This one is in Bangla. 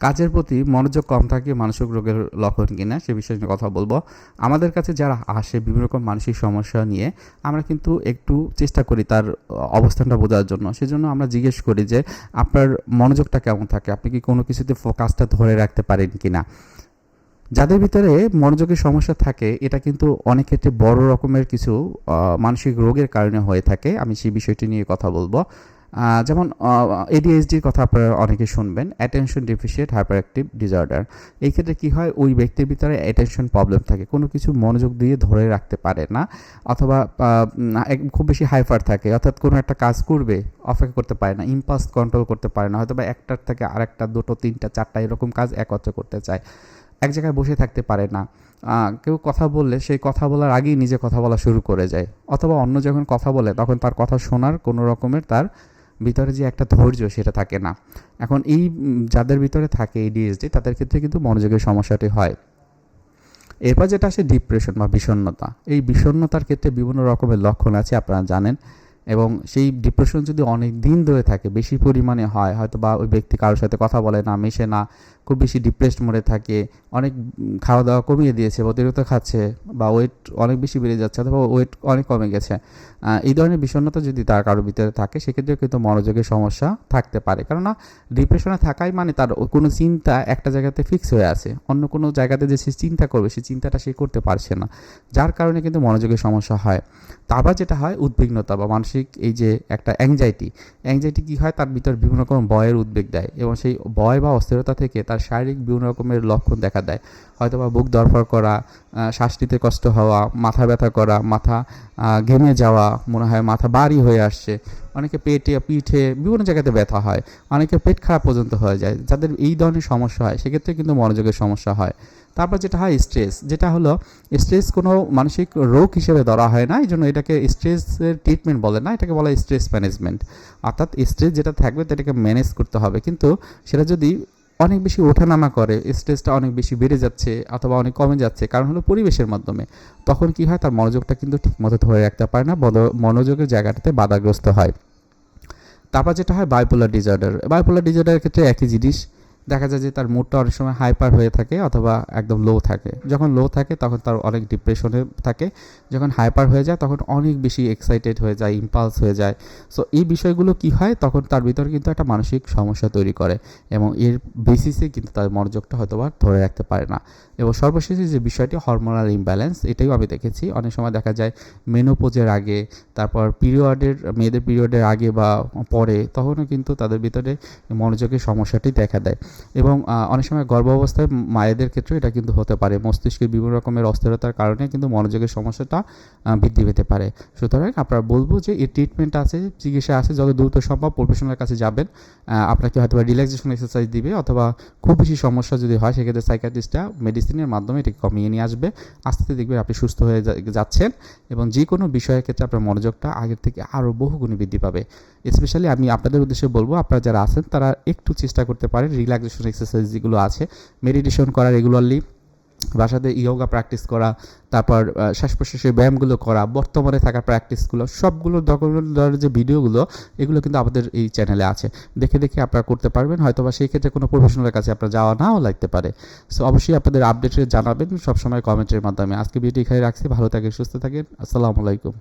কাজের প্রতি মনোযোগ কম থাকে মানসিক রোগের লক্ষণ কিনা সে বিষয়ে কথা বলব। আমাদের কাছে যারা আসে বিভিন্ন রকম মানসিক সমস্যা নিয়ে, আমরা কিন্তু একটু চেষ্টা করি তার অবস্থানটা বোঝার জন্য। সেজন্য আমরা জিজ্ঞেস করি যে, আপনার মনোযোগটা কেমন থাকে? আপনি কি কোনো কিছুতে ফোকাসটা ধরে রাখতে পারেন কি না? যাদের ভিতরে মনোযোগের সমস্যা থাকে, এটা কিন্তু অনেক ক্ষেত্রে বড় রকমের কিছু মানসিক রোগের কারণে হয়ে থাকে। আমি সেই বিষয়টি নিয়ে কথা বলব। যেমন এডিএসডির কথা আপনারা অনেকে শুনবেন attention deficit hyperactive disorder এই ক্ষেত্রে কী হয়? ওই ব্যক্তির ভিতরে অ্যাটেনশন প্রবলেম থাকে। কোনো কিছু মনোযোগ দিয়ে ধরে রাখতে পারে না, অথবা খুব বেশি হাইফার থাকে। অর্থাৎ কোনো একটা কাজ করবে, অপেক্ষা করতে পারে না ইম্পাস কন্ট্রোল করতে পারে না। হয়তো বা একটার থেকে আরেকটা, দুটো, তিনটা, চারটা এরকম কাজ একত্রে করতে চায়। এক জায়গায় বসে থাকতে পারে না। কেউ কথা বললে সেই কথা বলার আগেই নিজে কথা বলা শুরু করে যায়। অথবা অন্য যখন কথা বলে, তখন তার কথা শোনার কোনো রকমের তার ভিতরে যে একটা ধৈর্য সেটা থাকে না। এখন এই যাদের ভিতরে থাকে এই ডিএসডি তাদের ক্ষেত্রে কিন্তু মনোযোগের সমস্যাটি হয়। এরপর যেটা আসে ডিপ্রেশন বা বিষণ্ণতা। এই বিষণ্ণতার ক্ষেত্রে বিভিন্ন রকমের লক্ষণ আছে, আপনারা জানেন। এবং সেই ডিপ্রেশন যদি অনেক দিন ধরে থাকে, বেশি পরিমাণে হয় হয়তো বা ওই ব্যক্তি কারোর সাথে কথা বলে না, মেশে না খুব বেশি ডিপ্রেসড মোডে থাকে, অনেক খাওয়া দাওয়া কমিয়ে দিয়েছে অতিরিক্ত খাচ্ছে, বা ওয়েট অনেক বেশি বেড়ে যাচ্ছে, অথবা ওয়েট অনেক কমে গেছে। এই ধরনের বিষণ্ণতা যদি তার কারোর ভিতরে থাকে সেক্ষেত্রে কিন্তু মনোযোগের সমস্যা থাকতে পারে। কেননা ডিপ্রেশনে থাকাই মানে তার কোনো চিন্তা একটা জায়গাতে ফিক্স হয়ে আছে। অন্য কোনো জায়গাতে যে সে চিন্তা করবে সেই চিন্তাটা সে করতে পারছে না। যার কারণে কিন্তু মনোযোগের সমস্যা হয়। তারপর যেটা হয়, উদ্বিগ্নতা বা মানসিক এই যে একটা অ্যাংজাইটি অ্যাংজাইটি কী হয়? তার ভিতর বিভিন্ন রকম ভয়ের উদ্বেগ দেয় এবং সেই ভয় বা অস্থিরতা থেকে তার শারীরিক বিভিন্ন রকমের লক্ষণ দেখা দেয়। হয়তো বা বুক দরফর করা শ্বাস নিতে কষ্ট হওয়া, মাথা ব্যথা করা, মাথা ঘেমে যাওয়া, মনে হয় মাথা ভারী হয়ে আসছে। অনেকে পেটে, পিঠে বিভিন্ন জায়গাতে ব্যথা হয়। অনেকে পেট খারাপ পর্যন্ত হয়ে যায়। যাদের এই ধরনের সমস্যা হয়, সেক্ষেত্রে কিন্তু মনোযোগের সমস্যা হয়। তারপর যেটা হয় স্ট্রেস, যেটা হলো স্ট্রেস কোনো মানসিক রোগ হিসেবে ধরা হয় না। এই জন্য এটাকে স্ট্রেসের ট্রিটমেন্ট বলে না, এটাকে বলা হয় স্ট্রেস ম্যানেজমেন্ট। অর্থাৎ স্ট্রেস যেটা থাকবে, সেটাকে ম্যানেজ করতে হবে। কিন্তু সেটা যদি অনেক বেশি ওঠানামা করে স্ট্রেসটা অনেক বেশি বেড়ে যাচ্ছে অথবা অনেক কমে যাচ্ছে, কারণ হলো পরিবেশের মাধ্যমে। তখন কি হয়? তার মনোযোগটা কিন্তু ঠিকমতো ধরে রাখতে পারে না মনোযোগের জায়গাটাতে বাধাগ্রস্ত হয়। তারপর যেটা হয়? বাইপোলার ডিজার্ডার বাইপোলার ডিজার্ডারের ক্ষেত্রে একই জিনিস। দেখা যায় যে তার মুডটা অনেক সময় হাইপার হয়ে থাকে অথবা একদম লো থাকে। যখন লো থাকে, তখন তার অনেক ডিপ্রেশনে থাকে। যখন হাইপার হয়ে যায়, তখন অনেক বেশি এক্সাইটেড হয়ে যায় ইম্পালস হয়ে যায়। সো এই বিষয়গুলো কি হয়? তখন তার ভিতরে কিন্তু একটা মানসিক সমস্যা তৈরি করে এবং এর বেসিসে কিন্তু তার মনোযোগটা হয়তো বা ধরে রাখতে পারে না। এবং সর্বশেষে যে বিষয়টি হরমোনাল ইমব্যালেন্স এটাও আমি দেখেছি। অনেক সময় দেখা যায় মেনোপোজের আগে, তারপর পিরিয়ডের মেয়েদের পিরিয়ডের আগে বা পরে, তখনও কিন্তু তাদের ভিতরে মনোযোগের সমস্যাটি দেখা দেয়। এবং অনেক সময় গর্ভাবস্থায় মায়েদের ক্ষেত্রে এটা কিন্তু হতে পারে। মস্তিষ্কের বিভিন্ন রকমের অস্থিরতার কারণে কিন্তু মনোযোগের সমস্যাটা বৃদ্ধি পেতে পারে। সুতরাং আপনারা বলব যে এর ট্রিটমেন্ট আছে, চিকিৎসা আছে, যত দ্রুত সম্ভব প্রফেশনালের কাছে যাবেন। আপনাকে হয়তো রিল্যাক্সেশন এক্সারসাইজ দিবে অথবা খুব বেশি সমস্যা যদি হয়, সেক্ষেত্রে সাইকাট্রিস্টটা মেডিসিনের মাধ্যমে এটাকে কমিয়ে নিয়ে আসবে। আস্তে আস্তে দেখবেন আপনি সুস্থ হয়ে যাচ্ছেন এবং যে কোনো বিষয়ের ক্ষেত্রে আপনার মনোযোগটা আগের থেকে আরও বহুগুণে বৃদ্ধি পাবে। স্পেশালি আমি আপনাদের উদ্দেশ্যে বলব, আপনারা যারা আছেন, তারা একটু চেষ্টা করতে পারেন রিল্যাক্সেশন এক্সারসাইজ যেগুলো আছে। মেডিটেশন করা রেগুলারলি বাসাতে ইয়োগা প্র্যাকটিস করা, তারপর শ্বাস প্রশ্বাসের ব্যায়ামগুলো করা, বর্তমানে থাকা প্র্যাকটিসগুলো সবগুলো ধরনের যে ভিডিওগুলো এগুলো কিন্তু আমাদের এই চ্যানেলে আছে। দেখে দেখে আপনারা করতে পারবেন হয়তো বা সেই ক্ষেত্রে কোনো প্রফেশনালের কাছে আপনার যাওয়া নাও লাগতে পারে। সো অবশ্যই আপনাদের আপডেটে জানাবেন, সবসময় কমেন্টের মাধ্যমে। আজকে ভিডিও এখানে রাখছি, ভালো থাকেন, সুস্থ থাকেন, আসসালামু আলাইকুম।